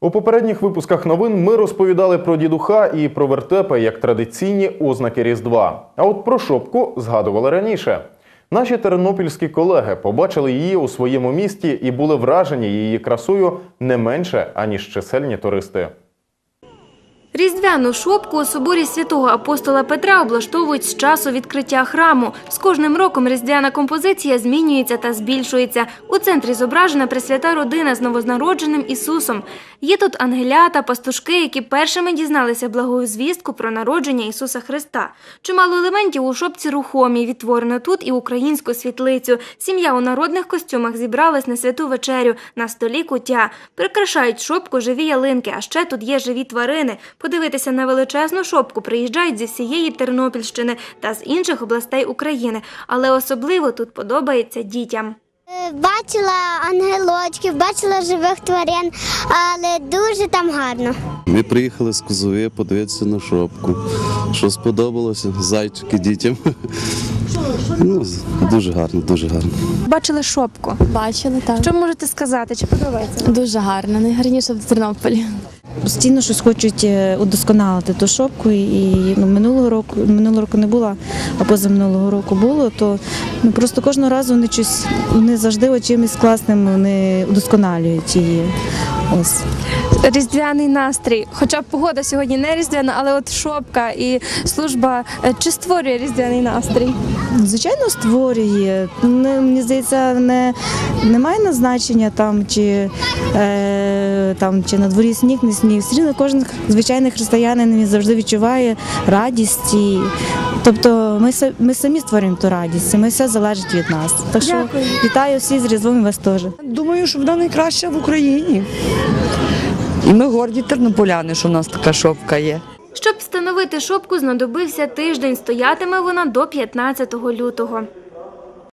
У попередніх випусках новин ми розповідали про дідуха і про вертепи як традиційні ознаки Різдва. А от про шопку згадували раніше. Наші тернопільські колеги побачили її у своєму місті і були вражені її красою не менше аніж чисельні туристи. Різдвяну шопку у соборі святого апостола Петра облаштовують з часу відкриття храму. З кожним роком різдвяна композиція змінюється та збільшується. У центрі зображена пресвята родина з новознародженим Ісусом. Є тут ангелята, пастушки, які першими дізналися благою звістку про народження Ісуса Христа. Чимало елементів у шопці рухомі, відтворено тут і українську світлицю. Сім'я у народних костюмах зібралась на святу вечерю. На столі куття. Прикрашають шопку живі ялинки, а ще тут є живі тварини. Подивитися на величезну шопку приїжджають зі всієї Тернопільщини та з інших областей України. Але особливо тут подобається дітям. Е, Бачила ангелочків, бачила живих тварин, але дуже там гарно. Ми приїхали з Козови подивитися на шопку. Що сподобалося? Зайчики дітям. Ну, дуже гарно, дуже гарно. Бачили шопку. Бачили, так. Що можете сказати? Чи подобається? Дуже гарно, найгарніше в Тернополі. Постійно щось хочуть е, удосконалити ту шопку. І ну, минулого року минулого року не було, а позаминулого року було, то ну, просто кожного разу вони щось вони завжди чимось класним вони удосконалюють її. Ось. Різдвяний настрій. Хоча погода сьогодні не різдвяна, але от шопка і служба е, чи створює різдвяний настрій? Звичайно, створює. Мені здається, не, немає назначення там чи, е, там, чи на дворі сніг, не сніг. Все рівно кожен звичайний християнин він завжди відчуває радість. І, тобто ми, ми самі створюємо ту радість, і ми все залежить від нас. Так що Дякую. вітаю всіх з Різдвом і вас теж. Думаю, що вона найкраща в Україні. І ми горді тернополяни, що в нас така шопка є. Щоб встановити шопку, знадобився тиждень. Стоятиме вона до 15 лютого.